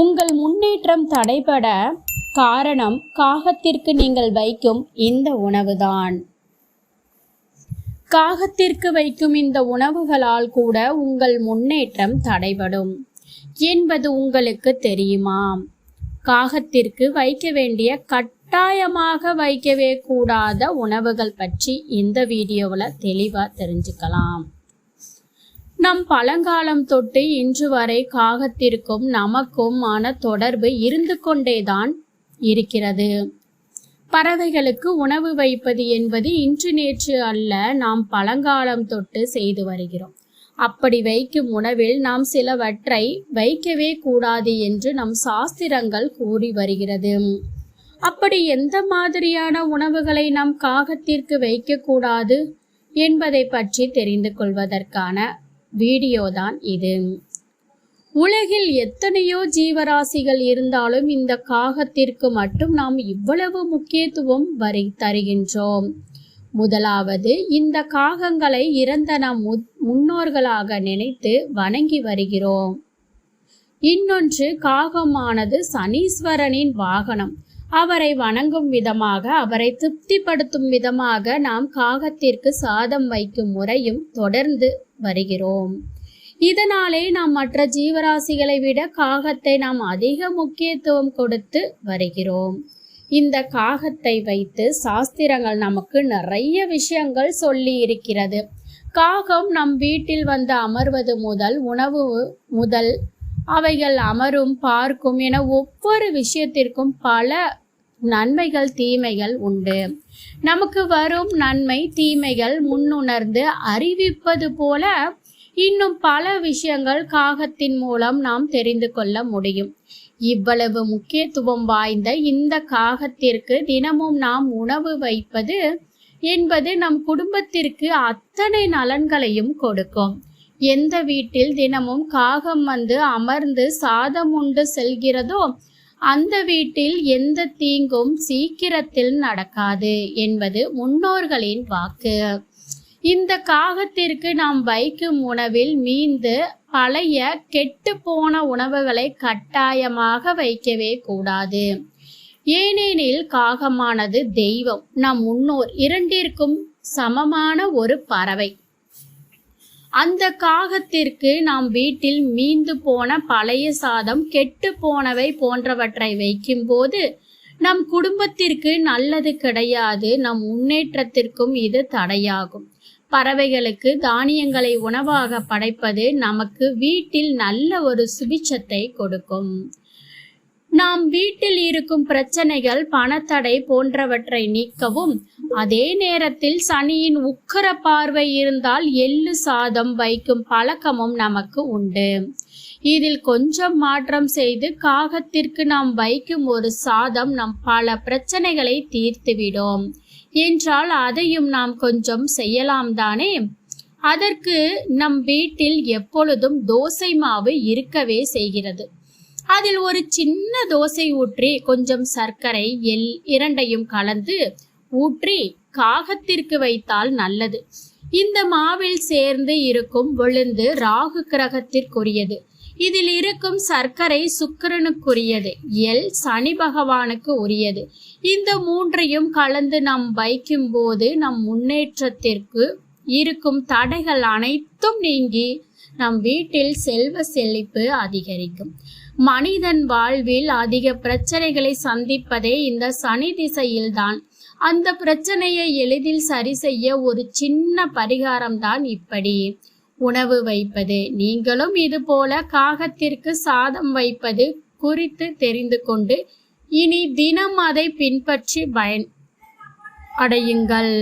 உங்கள் முன்னேற்றம் தடைபட காரணம் காகத்திற்கு நீங்கள் வைக்கும் இந்த உணவுதான். காகத்திற்கு வைக்கும் இந்த உணவுகளால் கூட உங்கள் முன்னேற்றம் தடைபடும் என்பது உங்களுக்கு தெரியுமா? காகத்திற்கு வைக்க வேண்டிய கட்டாயமாக வைக்கவே கூடாத உணவுகள் பற்றி இந்த வீடியோவில் தெளிவாக தெரிஞ்சுக்கலாம். நம் பழங்காலம் தொட்டு இன்று வரை காகத்திற்கும் நமக்கும் ஆன தொடர்பு இருந்து கொண்டேதான் இருக்கிறது. பறவைகளுக்கு உணவு வைப்பது என்பது இன்று நேற்று அல்ல நாம் பழங்காலம் தொட்டு செய்து வருகிறோம். அப்படி வைக்கும் உணவில் நாம் சிலவற்றை வைக்கவே கூடாது என்று நம் சாஸ்திரங்கள் கூறி வருகிறது. அப்படி எந்த மாதிரியான உணவுகளை நாம் காகத்திற்கு வைக்கக்கூடாது என்பதை பற்றி தெரிந்து கொள்வதற்கான வீடியோ தான் இது. உலகில் எத்தனையோ ஜீவராசிகள் இருந்தாலும் இந்த காகத்திற்கு மட்டும் நாம் இவ்வளவு முக்கியத்துவம் வரை தருகின்றோம். முதலாவது இந்த காகங்களை இறந்த நம் முன்னோர்களாக நினைத்து வணங்கி வருகிறோம். இன்னொன்று காகமானது சனீஸ்வரனின் வாகனம். அவரை வணங்கும் விதமாக அவரை திருப்திப்படுத்தும் விதமாக நாம் காகத்திற்கு சாதம் வைக்கும் முறையும் தொடர்ந்து வருகிறோம். இதனாலே நாம் மற்ற ஜீவராசிகளை விட காகத்தை நாம் அதிக முக்கியத்துவம் கொடுத்து வருகிறோம். இந்த காகத்தை வைத்து சாஸ்திரங்கள் நமக்கு நிறைய விஷயங்கள் சொல்லி இருக்கிறது. காகம் நம் வீட்டில் வந்து அமர்வது முதல் உணவு முதல் அவைகள் அமரும் பார்க்கும் என ஒவ்வொரு விஷயத்திற்கும் பல நன்மைகள் தீமைகள் உண்டு. நமக்கு வரும் நன்மை தீமைகள் முன்னுணர்ந்து அறிவிப்பது போல இன்னும் பல விஷயங்கள் காகத்தின் மூலம் நாம் தெரிந்து கொள்ள முடியும். இவ்வளவு முக்கியத்துவம் வாய்ந்த இந்த காகத்திற்கு தினமும் நாம் உணவு வைப்பது என்பது நம் குடும்பத்திற்கு அத்தனை நலன்களையும் கொடுக்கும். எந்த வீட்டில் தினமும் காகம் வந்து அமர்ந்து சாதம் உண்டு செல்கிறதோ அந்த வீட்டில் எந்த தீங்கும் சீக்கிரத்தில் நடக்காது என்பது முன்னோர்களின் வாக்கு. இந்த காகத்திற்கு நாம் வைக்கும் உணவில் மீந்து பழைய கெட்டு போன உணவுகளை கட்டாயமாக வைக்கவே கூடாது. ஏனெனில் காகமானது தெய்வம். நம் முன்னோர் இரண்டிற்கும் சமமான ஒரு பறவை. அந்த காகத்திற்கு நாம் வீட்டில் மீந்து போன பழைய சாதம் கெட்டு போனவை போன்றவற்றை வைக்கும்போது நம் குடும்பத்திற்கு நல்லது கிடையாது நம் முன்னேற்றத்திற்கும் இது தடையாகும். பறவைகளுக்கு தானியங்களை உணவாக படைப்பது நமக்கு வீட்டில் நல்ல ஒரு சுபிச்சத்தை கொடுக்கும். நாம் வீட்டில் இருக்கும் பிரச்சனைகள் பணத்தடை போன்றவற்றை நீக்கவும். அதே நேரத்தில் சனியின் உக்கர பார்வை இருந்தால் எள்ளு சாதம் வைக்கும் பழக்கமும் நமக்கு உண்டு. இதில் கொஞ்சம் மாற்றம் செய்து காகத்திற்கு நாம் வைக்கும் ஒரு சாதம் நம் பல பிரச்சனைகளை தீர்த்துவிடும். என்றால் அதையும் நாம் கொஞ்சம் செய்யலாம் தானே? அதற்கு நம் வீட்டில் எப்பொழுதும் தோசை மாவு இருக்கவே செய்கிறது. அதில் ஒரு சின்ன தோசை ஊற்றி கொஞ்சம் சர்க்கரை எல் இரண்டையும் கலந்து ஊற்றி காகத்திற்கு வைத்தால் நல்லது. இந்த மாவில் சேர்ந்து இருக்கும் விழுந்து ராகு கிரகத்திற்குரியது. இதில் இருக்கும் சர்க்கரை சுக்கரனுக்குரியது எல் சனி பகவானுக்கு உரியது. இந்த மூன்றையும் கலந்து நாம் வைக்கும் போது நம் முன்னேற்றத்திற்கு இருக்கும் தடைகள் அனைத்தும் நீங்கி நம் வீட்டில் செல்வ செழிப்பு அதிகரிக்கும். மனிதன் வாழ்வில் அதிக பிரச்சனைகளை சந்திப்பதே இந்த சனி திசையில்தான். அந்த பிரச்சனையை எளிதில் சரி செய்ய ஒரு சின்ன பரிகாரம் தான் இப்படி. உணவு வைப்பது நீங்களும் இது போல காகத்திற்கு சாதம் வைப்பது குறித்து தெரிந்து கொண்டு இனி தினம் அதை பின்பற்றி பயன் அடையுங்கள்.